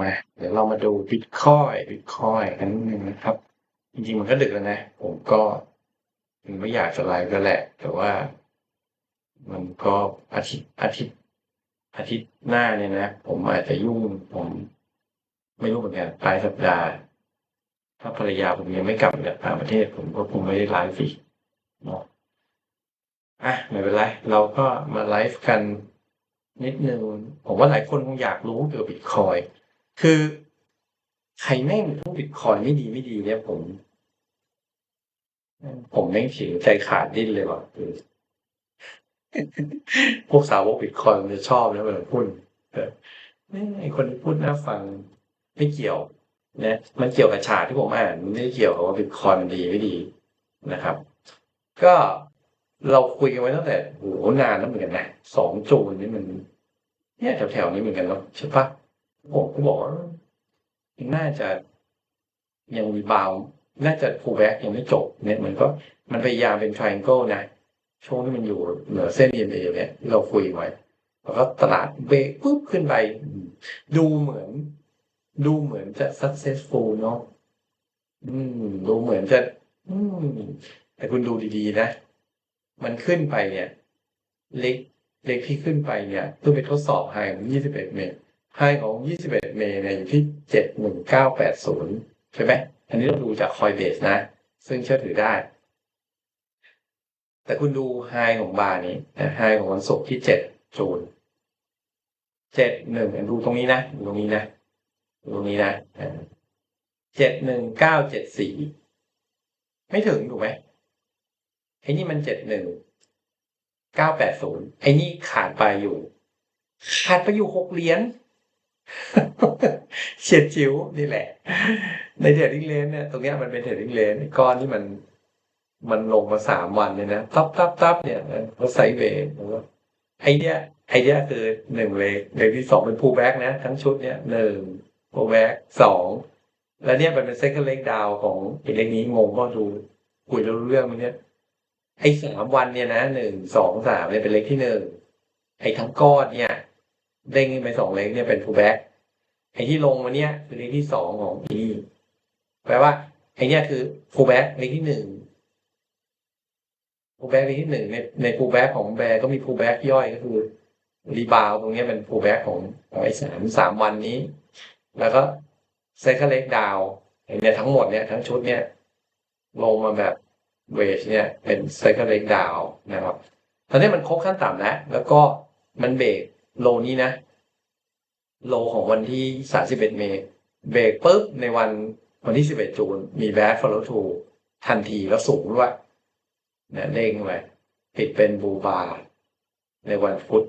มาเดี๋ยวเรามาดูบิตคอยบิตคอยกันนิดนึงนะครับ จริงๆมันก็ดึกแล้วนะ ผมก็ยังไม่อยากจะไลฟ์ก็แหละ แต่ว่า มันก็อาทิตย์อาทิตย์อาทิตย์หน้าเนี่ยนะ ผมอาจจะยุ่งผม ไม่รู้เหมือนกันปลายสัปดาห์ ถ้าภรรยาผมยังไม่กลับจากต่างประเทศ ผมก็คงไม่ได้ไลฟ์อีกเนาะอะไม่เป็นไร เราก็มาไลฟ์กัน นิดนึงผมว่าหลายคนคงอยากรู้เกี่ยวกับบิตคอยคือใครแม่งพูดบิตคอยไม่ดีไม่ดีเนี่ยผม ผมแม่งเสียใจขาดดิ้นเลยว่ะคือพวกสาวกบิตคอยมันจะชอบนะเวลาพูดแต่ไอคนที่พูดน่าฟังไม่เกี่ยวนะมันเกี่ยวกับฉากที่ผมอ่านมันไม่ได้เกี่ยวกับว่าบิตคอยมันดีไม่ดีนะครับ ก็ เราคุยกันไว้ตั้งแต่โหนานแล้วเหมือนกันนะสองจูนนี่มันเนี่ยแถวๆนี้เหมือนกันเนาะใช่ปะผมก็บอกว่าน่าจะยังมีบาวน่าจะฟูแบ็กยังไม่จบเนี่ยมันก็มันพยายามเป็น triangle นะ ช่วงที่มันอยู่เหนือเส้น EMA เนี่ยเราคุยไว้แล้วก็ตลาดเบรกปุ๊บขึ้นไป ดูเหมือน ดูเหมือนจะ successful เนาะอืม ดูเหมือนจะ อืม แต่คุณดูดีๆนะ มันขึ้นไปเนี่ยเล็กเล็กที่ขึ้นไปเนี่ยเพื่อไปทดสอบไฮของ 21 เมตรไฮของ 21 เมตรเนี่ยอยู่ที่ 71980 ใช่ไหมอันนี้เราดูจาก Coinbase นะ ซึ่งเชื่อถือได้ แต่คุณดูไฮของบาร์นี้ไฮของวันศุกร์ที่ 7 จูน 71ดูตรงนี้นะดูตรงนี้นะดูตรงนี้นะ 71974 ไม่ถึงถูกไหม ไอ้นี่มัน71 980ไอ้นี่ขาดไปอยู่ ขาดไปอยู่หกเหรียญเฉียดจิ๋วนี่แหละ ในเทรดดิ้งเลนเนี่ยตรงเนี้ยมันเป็นเทรดดิ้งเลนก้อนที่มันมันลงมาสามวันเนี่ยนะตับตับตับเนี่ยแล้วไซด์เวย์ไอเนี้ยไอเนี้ยคือหนึ่งเลยเลนที่สองเป็นพูแบ็กนะ ทั้งชุดเนี่ยหนึ่งพูแบ็กสองแล้วเนี่ยมันเป็นเซ็กเล็กดาวของไอเล็กนี้งงก็ดูคุยแล้วรู้เรื่องมันเนี่ย ไอ้สามวันเนี่ยนะหนึ่งสองสามเนี่ยเป็นเลขที่หนึ่งไอ้ทั้งก้อนเนี่ยเด้งขึ้นไปสองเลขเนี่ยเป็นฟูแบ็กไอ้ที่ลงมาเนี่ยคือเลขที่สองของอีนี่แปลว่าไอ้เนี่ยคือฟูแบ็กเลขที่หนึ่งฟูแบ็กเลขที่หนึ่งในในฟูแบ็กของแบร์ก็มีฟูแบ็กย่อยก็คือรีบาวตรงนี้เป็นฟูแบ็กของไอ้สามสามวันนี้ แล้วก็เซคัเล็กดาวไอ้เนี่ยทั้งหมดเนี่ยทั้งชุดเนี่ยลงมาแบบ เวชเนี่ยเป็นไซเคิลเล็กดาวนะครับตอนนี้มันครบขั้นต่ำแล้ว แล้วก็มันเบรกโลนี้นะ โลของวันที่ 31 เมษเบรกปุ๊บในวันวันที่ 11 จูน มีแบดฟอลโลทูทันทีแล้วสูงด้วยนะเด้งไปปิดเป็นบูบาในวันพุธ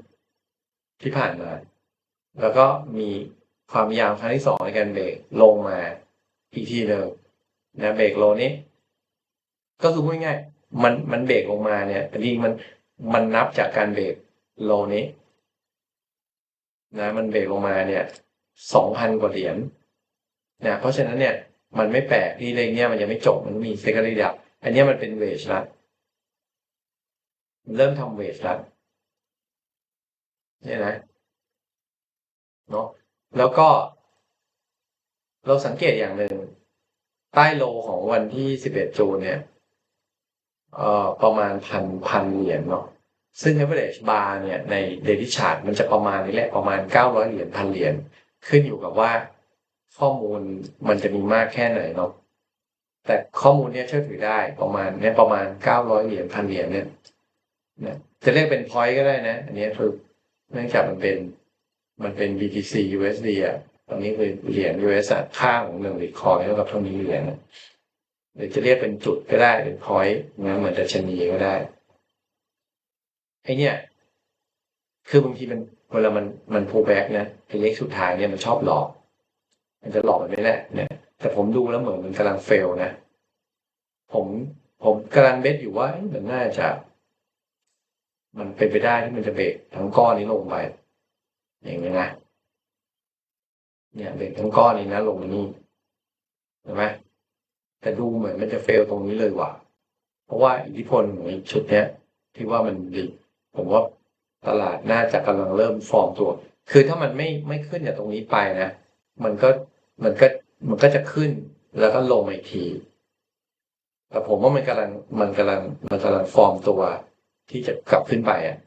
ที่ผ่านมา แล้วก็มีความยาวครั้งที่สองในการเบรกลงมาอีกทีหนึ่งนะเบรกโลนี้ ก็คือพูดง่ายมันมันเบรกลงมาเนี่ยจริงมันมันนับจากการเบรกโลนี้นะมันเบรกลงมาเนี่ยสองพันกว่าเหรียญนะเพราะฉะนั้นเนี่ยมันไม่แปลกที่เลขเนี้ยมันยังไม่จบมันมีเซก n รีดับอันนี้มันเป็นเวชละเริ่มทำเวชละเนี่ยนะเนาะแล้วก็ เราสังเกตอย่างหนึ่งใต้โลของวันที่11จูนเนี่ย เอ่อประมาณพันพันเหรียญเนาะซึ่ง average bar เนี่ยใน daily chart มันจะประมาณนี้แหละประมาณ 900 เหรียญพันเหรียญขึ้นอยู่กับว่า ข้อมูลมันจะมีมากแค่ไหนเนาะแต่ข้อมูลเนี่ยเชื่อถือได้ประมาณเนี่ยประมาณ 900 เหรียญพันเหรียญเนี่ยนะจะเรียกเป็น point ก็ได้นะ อันนี้คือเนื่องจากมันเป็นมันเป็น BTC USD อะตอนนี้คือเหรียญ US อะค่าของหนึ่งบิตคอยเท่ากับเท่านี้เหรียญ หรือจะเรียกเป็นจุดก็ได้เป็นพอยต์นะเหมือนดัชนีก็ได้ไอเนี่ย คือบางทีมันเวลามันมันพูแบ็กนะไอเลขสุดท้ายเนี่ยมันชอบหลอก มันจะหลอกแบบนี้แหละเนี่ยแต่ผมดูแล้วเหมือนมันกำลังเฟลนะ ผมผมกำลังเบ็ดอยู่ว่ามันน่าจะ มันเป็นไปได้ที่มันจะเบรกทั้งก้อนนี้ลงไป อย่างนี้นะเนี่ยเบรกทั้งก้อนนี้นะลงนี่เห็นไหม แต่ดูเหมือนมันจะเฟลตรงนี้เลยว่ะ เพราะว่าอิทธิพลของชุดเนี้ยที่ว่ามันดีผมว่าตลาดน่าจะกำลังเริ่มฟอร์มตัว คือถ้ามันไม่ไม่ขึ้นจากตรงนี้ไปนะ มันก็มันก็มันก็จะขึ้นแล้วก็ลงอีกที แต่ผมว่ามันกำลังมันกำลังมันกำลังฟอร์มตัว ที่จะกลับขึ้นไปอะ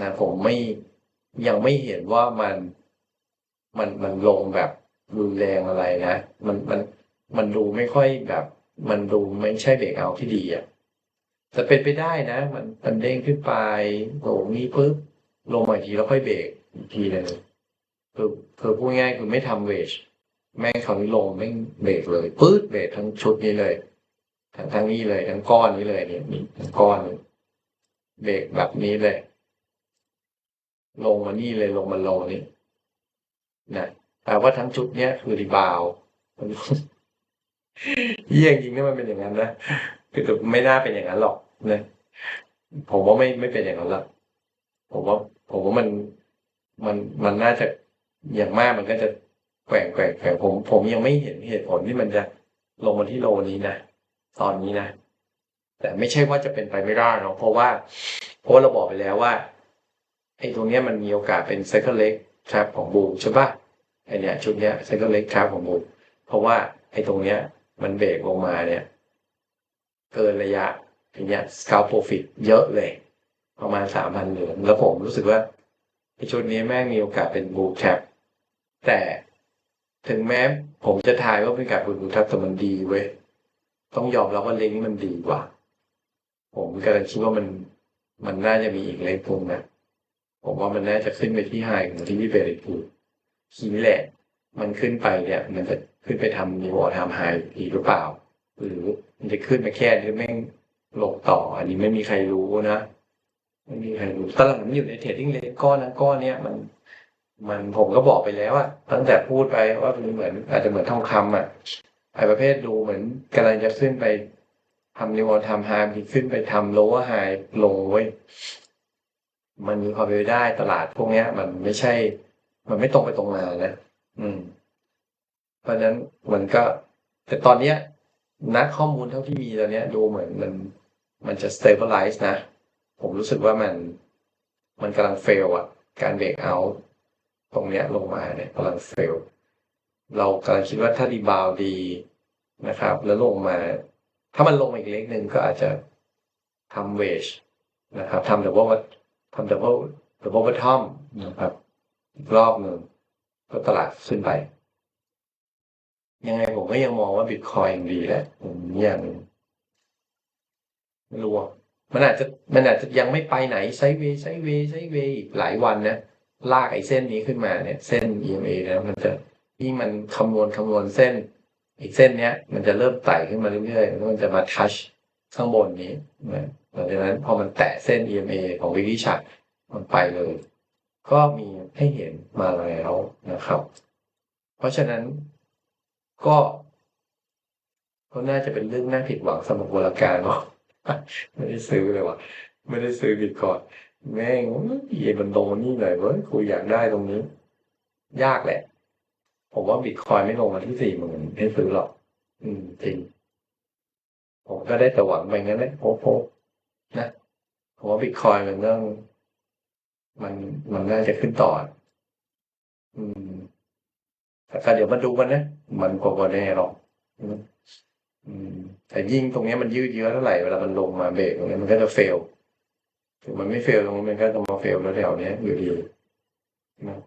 นะผมไม่ยังไม่เห็นว่ามันมันมันลงแบบรุนแรงอะไรนะ มันมัน มันดูไม่ค่อยแบบ มันดูไม่ใช่เบรกเอาที่ดีอะจะเป็นไปได้นะ มันมันเด้งขึ้นไปโหนี่ปุ๊บลงมาอีกทีแล้วค่อยเบรกอีกทีหนึงคือคือพูดง่ายคือไม่ทำเวชแม่งครานี้ลงแม่งเบรกเลยปื๊ดเบรกทั้งชุดนี้เลย ทั้งทั้งนี้เลย ทั้งก้อนนี้เลยเนี่ยทั้งก้อนเบรกแบบนี้เลย ลงมานี่เลยลงมาโลนี้นะแต่ว่าทั้งชุดเนี้ยคือรีบาว เยี่ยงจริงนะมันเป็นอย่างนั้นนะคือแต่ไม่น่าเป็นอย่างนั้นหรอกนะผมว่าไม่ไม่เป็นอย่างนั้นหรอกผมว่า ผมว่ามันมันมันน่าจะอย่างมากมันก็จะแกว่งแกว่งแกว่งผม ผมยังไม่เห็นเหตุผลที่มันจะลงมาที่โลนี้นะตอนนี้นะแต่ไม่ใช่ว่าจะเป็นไปไม่ได้หรอกเพราะว่าเพราะเราบอกไปแล้วว่าไอ้ตรงเนี้ยมันมีโอกาสเป็นไซเคิลเล็กทรัพของบูมใช่ปะไอเนี้ยชุดเนี้ยไซเคิลเล็กทรัพของบูมเพราะว่าไอ้ตรงเนี้ย มันเบรกลงมาเนี่ย เกินระยะอย่างเงี้ยสกาวโปรฟิตเยอะเลย ประมาณสามพันเหรียญแล้วผมรู้สึกว่าไอชุดนี้แม่งมีโอกาสเป็นบูมแทร็แต่ถึงแม้ผมจะทายว่าเป็นการบูมแทร็แต่มันดีเว้ยต้องยอมรับว่าเลนนี้มันดีกว่า ผมกำลังคิดว่ามันมันน่าจะมีอีกเลนพุ่งนะผมว่ามันน่าจะขึ้นไปที่ไฮของที่พี่เบรดพูดทีนี้แหละ มันขึ้นไปเนี่ย มันจะ ขึ้นไปทำนิวอร์ทำไฮอีกหรือเปล่า หรือมันจะขึ้นไปแค่หรือแม่งลงต่อ อันนี้ไม่มีใครรู้นะไม่มีใครรู้ตลาดมันอยู่ในเทรดดิ้งเลนก้อนนั้นก้อนเนี้ยมัน มันผมก็บอกไปแล้วอะตั้งแต่พูดไปว่ามันเหมือน อาจจะเหมือนทองคำอะไอประเภทดูเหมือนกำลังจะขึ้นไปทำนิวทำไฮมีขึ้นไปทำโลว์ไฮลงเว้ยมันมีความเป็นไปได้ตลาดพวกเนี้ย มันไม่ใช่ มันไม่ตรงไปตรงมานะอืม ราะฉะนั้นมันก็ แต่ตอนเนี้ยนักข้อมูลเท่าที่มีตอนเนี้ยดูเหมือนมันมันจะ stabilize นะ ผมรู้สึกว่ามันมันกำลัง fail อะการเบรกเอาตรงเนี้ยลงมาเนี่ยกำลัง fail เรากำลังคิดว่าถ้ารีบาวดีนะครับ แล้วลงมา ถ้ามันลงมาอีกเล็กหนึ่งก็อาจจะทำเวชนะครับทำแต่ว่าทำแต่ว่าแต่ว่าทอมนะครับอีกรอบหนึ่งก็ตลาดขึ้นไป ยังไงผมก็ยังมองว่าบิตคอยยังดีแหละผมยังไม่รู้มันอาจจะมันอาจจะยังไม่ไปไหนไซด์เวไซด์เวไซด์เวอีกหลายวันนะลากไอ้เส้นนี้ขึ้นมาเนี่ย เส้น EMA นะมันจะยิ่มันคำนวณคำนวณเส้น อีกเส้นเนี้ย มันจะเริ่มไต่ขึ้นมาเรื่อยๆแล้วมันจะมาทัชข้างบนนี้นะหลังจากนั้นพอมันแตะเส้น EMA ของวิกิชัดมันไปเลย ก็มีให้เห็นมาแล้วนะครับ เพราะฉะนั้น ก็ก็น่าจะเป็นเรื่องน่าผิดหวังสำหรับวรการว่าะไม่ได้ซื้อเลยว่ะ ไม่ได้ซื้อบิตคอยแม่งเย็นมันตรงนี่หน่อยเว้ยกูอยากได้ตรงนี้ ยากแหละ ผมว่าบิตคอยไม่ลงมาที่สี่หมื่นให้ซื้อหรอก อืมจริง ผมก็ได้แต่หวังไปงั้นแหละโป๊ะๆนะผมว่าบิตคอยมันต้อง มันมันน่าจะขึ้นต่อ อืมแต่ก็เดี๋ยวมาดูกันนะ มันกว่าแน่หรอกแต่ยิ่งตรงนี้มันยืดเยื้อเท่าไหร่เวลามันลงมาเบรกตรงนี้มันก็จะเฟลถึงมันไม่เฟลตรงนี้มันก็จะมาเฟลแล้วแถวนี้อยู่ดีนะ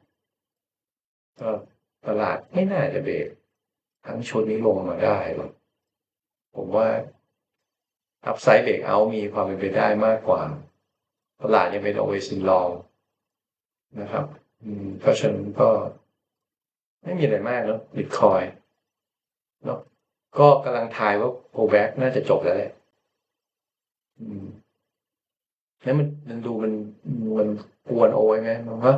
ก็ตลาดไม่น่าจะเบรกทั้งชุดนี้ลงมาได้หรอกผมว่าอัพไซด์เบรกเอามีความเป็นไปได้มากกว่า ตลาดยังเป็นโอเวอร์ซินลองนะครับ อืมเพราะฉะนั้นก็ ไม่มีอะไรมากเนาะบิตคอยเนาะก็กำลังทายว่าโ l แบ็กน่าจะจบแล้วแหละอืมแล้วมันมันดูมันมันกวนโอ้ยไหมมันว่า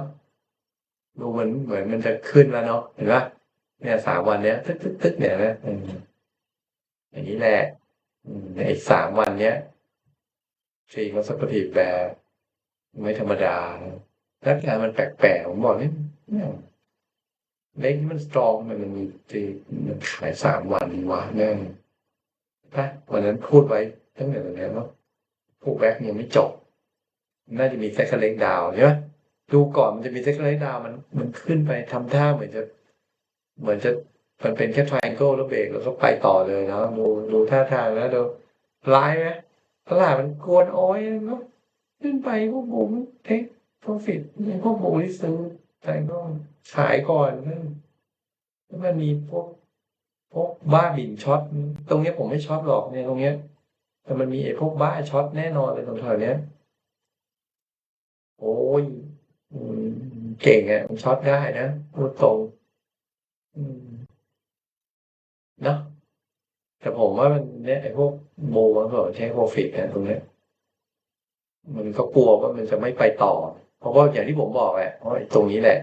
ดูเหมือนเหมือนมันจะขึ้นแล้วเนาะเห็นปะเนี่ยสามวันเนี้ยตึ๊กตึ๊กตึ๊กเนี่ยนะอย่างนี้แหละในอีกสามวันเนี้ยทรีคอนสกทีฟแบบไม่ธรรมดาแล้วการมันแปลกๆผมบอกนี่ เล็กมันสตรองมันมีทีมันขายสามวันวะแน่ปะวันนั้นพูดไว้ตั้งแต่ตอนนี้ว่าพูดแบ็กยังไม่จบ น่าจะมีแซคเล็กดาวใช่ไหมดูก่อนมันจะมีเซ็กไลท์ดาวมันมันขึ้นไปทำท่าเหมือนจะ เหมือนจะมันเป็นแค่ triangle แล้วเบรกแล้วก็ไปต่อเลยนะดูดูท่าทางแล้วดูร้ายไหมตลาดมันกวนโอ้อยเนาะขึ้นไปพวกผมเทค profit พวกผมที่ซื้อแต่ก็ ขายก่อนแล้วมันมีพวกพวกบ้าบินช็อตตรงเนี้ยผมไม่ช็อตหรอกเนี่ยตรงเนี้ย แต่มันมีไอ้พวกบ้าช็อตแน่นอนเลยตรงแถวเนี้ย โอ้ยเก่งอะช็อตได้นะพูดตรงนะแต่ผมว่ามันเนี่ยไอ้พวกโบมันก็ใช้โปรฟิตเนี่ยตรงเนี้ยมันก็กลัวว่ามันจะไม่ไปต่อ เพราะว่าอย่างที่ผมบอกแหละเพราะตรงนี้แหละ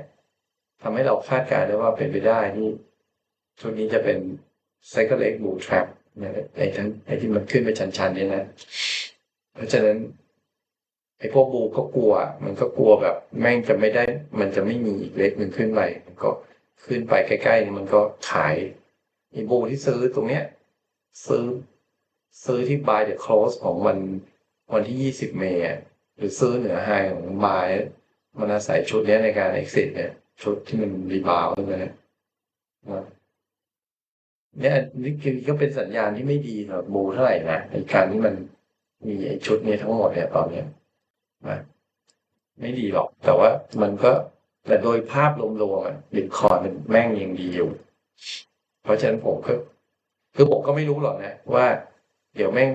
ทำให้เราคาดการณ์ได้ว่าเป็นไปได้ที่ชุดนี้จะเป็น cycle leg bull trap เนี่ยไอ้ทั้งไอ้ที่มันขึ้นไปชันๆเนี่ยนะ เพราะฉะนั้นไอ้พวกบูก็กลัว มันก็กลัวแบบ แม่งจะไม่ได้ มันจะไม่มีอีกเล็กหนึ่งขึ้นไปมันก็ขึ้นไปใกล้ๆนี่มันก็ขายไอ้บูที่ซื้อตรงเนี้ย ซื้อ ซื้อที่ buy the close ของวันวันที่ยี่สิบเมษายนหรือซื้อเหนือไฮของบายมันอาศัยชุดเนี้ยในการ exit เนี่ย ชุดที่มันรีบาวขึ้นมาเนี่ยนะเนี่ยนี่คือก็เป็นสัญญาณที่ไม่ดีสำหรับบูเท่าไหร่นะในการที่มันมีไอ้ชุดนี้ทั้งหมดเนี่ยตอนเนี้ยนะไม่ดีหรอก แต่ว่ามันก็แต่โดยภาพรวมๆอะบิตคอยมันแม่งยังดีอยู่ เพราะฉะนั้นผมก็คือผมก็ไม่รู้หรอกนะ ว่า เดี๋ยวแม่ง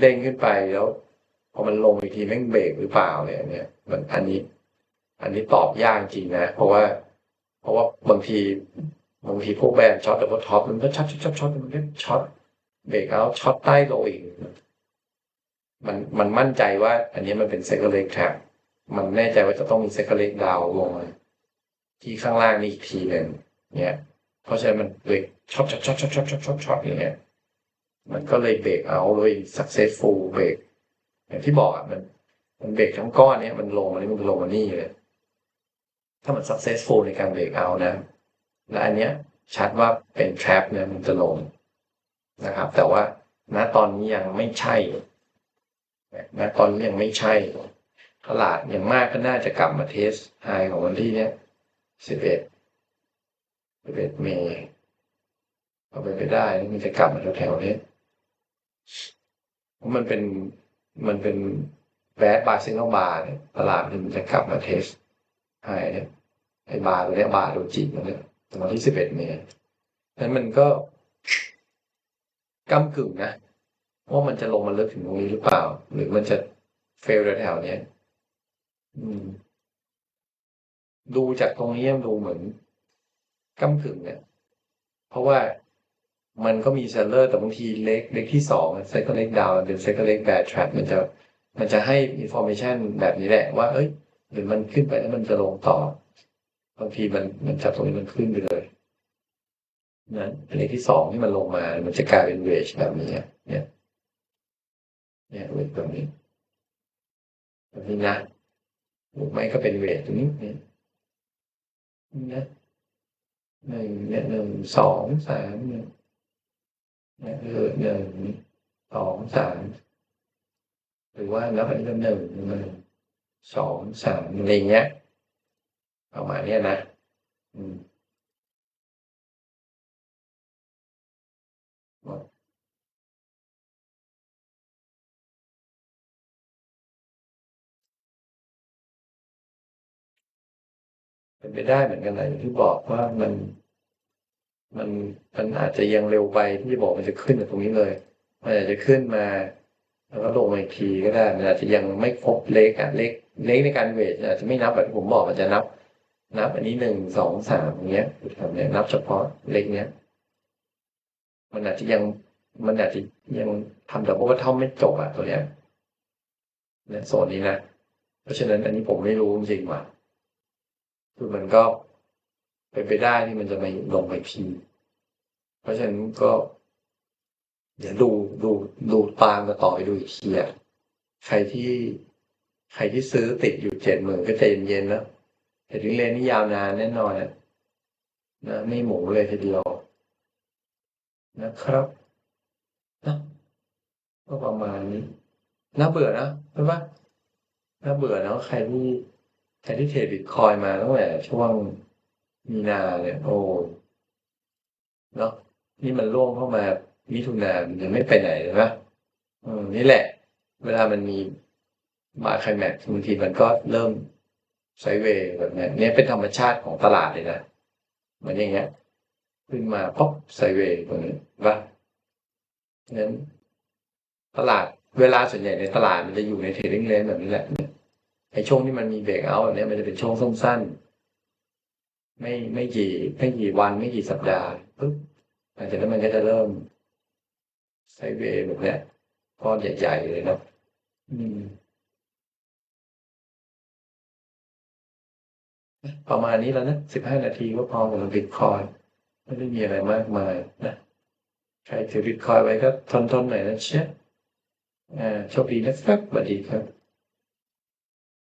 เด้งขึ้นไปแล้วพอมันลงอีกทีแม่งเบรกหรือเปล่าเนี่ยเนี่ยมันอันนี้ อันนี้ตอบยากจริงนะ เพราะว่า เพราะว่าบางทีบางทีพวกแบรนด์ช็อตแต่ว่าท็อปมันก็ช็อตช็อตช็อตมันก็ช็อตเบรกเอาช็อตใต้โลอีกมันมันมั่นใจว่า อันนี้มันเป็นเซกเล็กแท็บมันแน่ใจว่าจะต้องมีเซกเล็กดาวลงมาที่ข้างล่างนี่อีกทีหนึ่งเนี่ย เพราะฉะนั้นมันเบรกช็อตช็อตช็อตช็อตช็อตช็อตช็อตช็อตอย่างเงี้ยมันก็เลยเบรกเอาเลย successful เบรกอย่างที่บอกอะมัน มันเบรกทั้งก้อนเนี้ยมันลงมานี่มันลงมานี่เลย ถ้ามัน successful ในการเบรกเอานะ และอันเนี้ยชัดว่าเป็น trap เนี่ยมันจะลงนะครับ แต่ว่าณตอนนี้ยังไม่ใช่ณตอนนี้ยังไม่ใช่ ตลาดอย่างมากก็น่าจะกลับมาเทสไฮของวันที่เนี้ยสิบเอ็ดสิบเอ็ดเมย์เอาไปไปได้มันจะกลับมาแถวๆนี้เพราะมันเป็นมันเป็นแบดบาร์ซิงเกิลบาร์เนี่ยตลาดมันจะกลับมาเทส ไฮเนี่ยไอ้บาตัวเนี้ยบาร์โดจิตัวเนี้ยวันที่สิบเอ็ดเมษนั้นมันก็ก้ากึ่งนะว่ามันจะลงมาเลิกถึงตรงนี้หรือเปล่า หรือมันจะเฟลแถวๆเนี้ยอืม ดูจากตรงนี้ดูเหมือนก้ากึ่งเนี่ยเพราะว่ามันก็มีเซลเลอร์แต่บางทีเล็กเล็กที่สองเซคเล็กดาวเป็นเซคเล็กแบดทรัพมันจะ มันจะให้อินโฟเมชันแบบนี้แหละว่า เอ้ย หรือมันขึ้นไปแล้วมันจะลงต่อบางทีมันมันจับตรงนี้มันขึ้นไปเลยนะเลขที่สองที่มันลงมา มันจะกลายเป็นเวชแบบนี้เนี่ย เนี่ยเวชแบบนี้แบบนี้นะหรือไม่ก็เป็นเวทตรงนี้เนี่ยนะหนึ่งเนี่ยหนึ่งสองสามเนี่ยเนี่ยคือหนึ่งสองสามหรือว่านับอันนี้ก็หนึ่งหนึ่ง สองสามอะไรเงี้ยประมาณเนี้ยนะอืมเป็นไปได้เหมือนกันนะอย่างที่บอกว่ามัน มันมันอาจจะยังเร็วไปที่จะบอกมันจะขึ้นจากตรงนี้เลย มันอาจจะขึ้นมา แล้วก็ลงมาอีกทีก็ได้มันอาจจะยังไม่ครบเล็กอะเล็ก เล็กในการเวทอาจจะไม่นับแบบผมบอกมันจะนับ นับ อันนี้หนึ่งสองสามอย่างเงี้ยแบบเนี้ยนับเฉพาะเล็กเนี้ย มันอาจจะยังมันอาจจะยังทำแต่ว่าเท่าไม่จบอะตัวเนี้ยเนี่ยโซนนี้นะ เพราะฉะนั้นอันนี้ผมไม่รู้จริงว่าคือมันก็เป็นไปได้ที่มันจะไม่ลงไปทีเพราะฉะนั้นก็ เดี๋ยวดูดูดูตามมาต่อไปดูอีกทีอะใครที่ ใครที่ซื้อติดอยู่เจ็ดหมื่นก็ใจเย็นๆนะแต่ถึงเลนนี่ยาวนานแน่นอนนะนะไม่หมูเลยทีเดียว นะครับนะก็ประมาณนี้น่าเบื่อนะใช่ปะน่าเบื่อนะใครที่ใครที่เทรดบิตคอยมาตั้งแต่ช่วงมีนาเนี่ยโอ้เนาะนี่มันล่วงเข้ามามิถุนามันยังไม่ไปไหนเลยนะอืมนี่แหละ เวลามันมี มาไคลแม็กซ์บางทีมันก็เริ่มไซเวย์แบบนี้เนี่ยเป็นธรรมชาติของตลาดเลยนะเหมือนอย่างเงี้ย ขึ้นมาป๊อปไซเวย์ตรงนี้ว่างั้นตลาดเวลาส่วนใหญ่ในตลาดมันจะอยู่ในเทรดดิ้งเลนแบบนี้แหละไอ้ช่วงที่มันมีเบรกเอาท์แบบนี้มันจะเป็นช่วงสั้นๆไม่ไม่กี่ไม่กี่วันไม่กี่สัปดาห์ปึ๊บหลังจากนั้นมันก็จะเริ่มไซเวย์แบบเนี้ยก้อนใหญ่ๆเลยเนาะอืม ประมาณนี้แล้วนะสิบห้านาทีก็พอสำหรับบิตคอยไม่ได้มีอะไรมากมายนะใครถือบิตคอยไว้ก็ทนๆหน่อยนะเชียอ่าโชคดีนะครับสวัสดีครับ